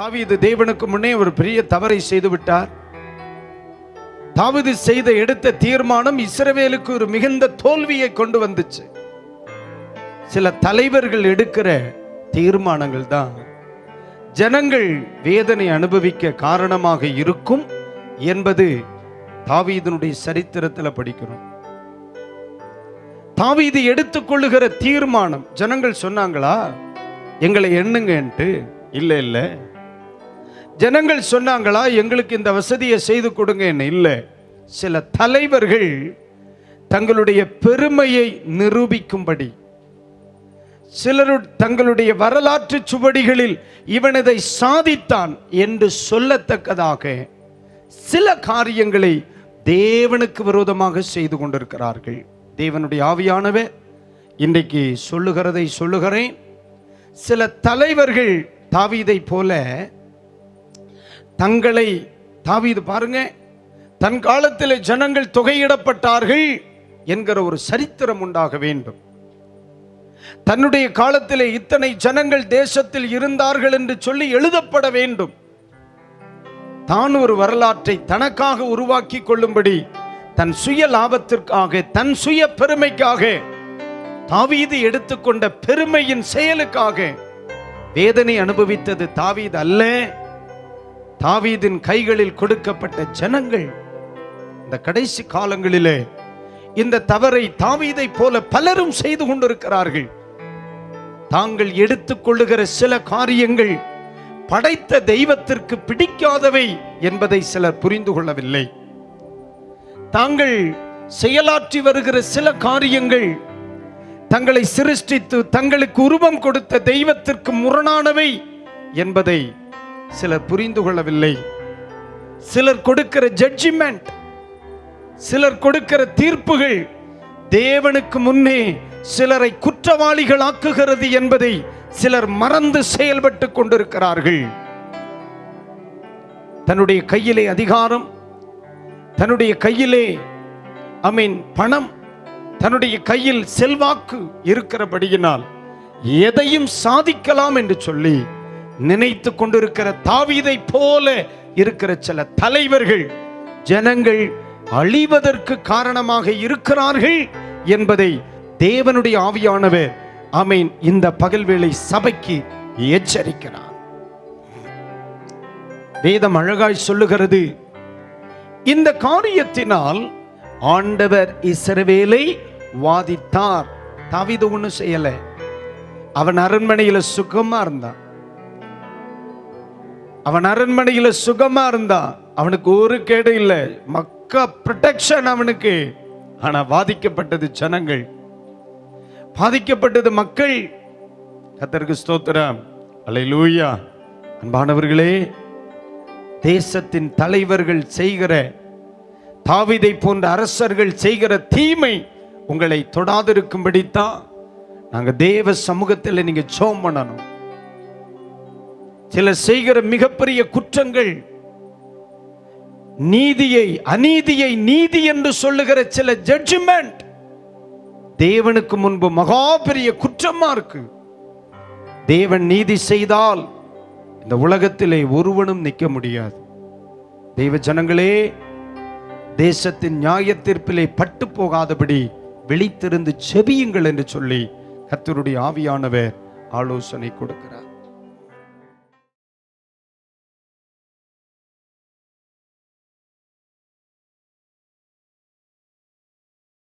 தாவீது தேவனுக்கு முன்னே ஒரு பெரிய தவறை செய்து விட்டார் தாவீது செய்த எடுத்த தீர்மானம் இஸ்ரவேலுக்கு ஒரு மிகுந்த தோல்வியை கொண்டு வந்துச்சு. சில தலைவர்கள் எடுக்கிற தீர்மானங்கள் தான் ஜனங்கள் வேதனை அனுபவிக்க காரணமாக இருக்கும் என்பது தாவீதனுடைய சரித்திரத்தில் படிக்கிறோம். தாவீது எடுத்துக்கொள்ளுகிற தீர்மானம் ஜனங்கள் சொன்னாங்களா? எங்களை எண்ணுங்கன்ட்டு. இல்லை இல்லை. ஜனங்கள் சொன்னாங்களா எங்களுக்கு இந்த வசதியை செய்து கொடுங்க என்ன இல்லை. சில தலைவர்கள் தங்களுடைய பெருமையை நிரூபிக்கும்படி சிலரு தங்களுடைய வரலாற்று சுவடிகளில் இவனதை சாதித்தான் என்று சொல்லத்தக்கதாக சில காரியங்களை தேவனுக்கு விரோதமாக செய்து கொண்டிருக்கிறார்கள். தேவனுடைய ஆவியானவர் இன்றைக்கு சொல்லுகிறதை சொல்லுகிறேன். சில தலைவர்கள் தாவீதை போல தங்களை தாவீது பாருங்க தன் காலத்தில் ஜனங்கள் தொகையிடப்பட்டார்கள் என்கிற ஒரு சரித்திரம் உண்டாக வேண்டும். தன்னுடைய காலத்திலே இத்தனை ஜனங்கள் தேசத்தில் இருந்தார்கள் என்று சொல்லி எழுதப்பட வேண்டும். தான் ஒரு வரலாற்றை தனக்காக உருவாக்கி கொள்ளும்படி தன் சுய லாபத்திற்காக தன் சுய பெருமைக்காக தாவீது எடுத்துக்கொண்ட பெருமையின் செயலுக்காக வேதனை அனுபவித்தது தாவீது அல்ல. தாவீதின் கைகளில் கொடுக்கப்பட்ட ஜனங்கள் இந்த கடைசி காலங்களிலே இந்த தவறை தாவீதை போல பலரும் செய்து கொண்டிருக்கிறார்கள். தாங்கள் எடுத்துக்கொள்ளுகிற சில காரியங்கள் படைத்த தெய்வத்திற்கு பிடிக்காதவை என்பதை சிலர் புரிந்து கொள்ளவில்லை. தாங்கள் செயலாற்றி வருகிற சில காரியங்கள் தங்களை சிருஷ்டித்து தங்களுக்கு உருவம் கொடுத்த தெய்வத்திற்கு முரணானவை என்பதை சிலர் புரிந்து கொள்ளவில்லை. சிலர் கொடுக்கிற ஜட்ஜிமெண்ட் சிலர் கொடுக்கிற தீர்ப்புகள் தேவனுக்கு முன்னே சிலரை குற்றவாளிகள் ஆக்குகிறது என்பதை சிலர் மறந்து செயல்பட்டு கொண்டிருக்கிறார்கள். தன்னுடைய கையிலே அதிகாரம் தன்னுடைய கையிலே ஐ மீன் பணம் தன்னுடைய கையில் செல்வாக்கு இருக்கிறபடியினால் எதையும் சாதிக்கலாம் என்று சொல்லி நினைத்து கொண்டிருக்கிற தாவீதை போல இருக்கிற சில தலைவர்கள் ஜனங்கள் அழிவதற்கு காரணமாக இருக்கிறார்கள் என்பதை தேவனுடைய ஆவியானவர் அமீன் இந்த பகல்வேளை சபைக்கு எச்சரிக்கிறார். வேதம் அழகாய் சொல்லுகிறது இந்த காரியத்தினால் ஆண்டவர் இசரவேலை வாதித்தார். தாவீது ஒன்றும் செய்யலை. அவன் அரண்மனையில சுகமா இருந்தான். அவன் அரண்மனையில் சுகமா இருந்தான் அவனுக்கு ஒரு கேடு இல்லை. மக்க ப்ரொடெக்ஷன் அவனுக்கு. ஆனா பாதிக்கப்பட்டது ஜனங்கள். பாதிக்கப்பட்டது மக்கள். கத்தருக்கு ஸ்தோத்திரம். லூயா அன்பானவர்களே தேசத்தின் தலைவர்கள் செய்கிற தாவிதை போன்ற அரசர்கள் செய்கிற தீமை உங்களை தொடாதிருக்கும்படித்தான் நாங்கள் தேவ சமூகத்தில் நீங்கள் ஜோம் பண்ணணும். சிலர் செய்கிற மிகப்பெரிய குற்றங்கள் நீதியை அநீதியை நீதி என்று சொல்லுகிற சில ஜட்ஜ்மெண்ட் தேவனுக்கு முன்பு மகா பெரிய குற்றமா இருக்கு. தேவன் நீதி செய்தால் இந்த உலகத்திலே ஒருவனும் நிற்க முடியாது. தெய்வ ஜனங்களே தேசத்தின் நியாய தீர்ப்பிலே பட்டு போகாதபடி விழித்திருந்து செபியுங்கள் என்று சொல்லி கர்த்தருடைய ஆவியானவர் ஆலோசனை கொடுக்கிறார்.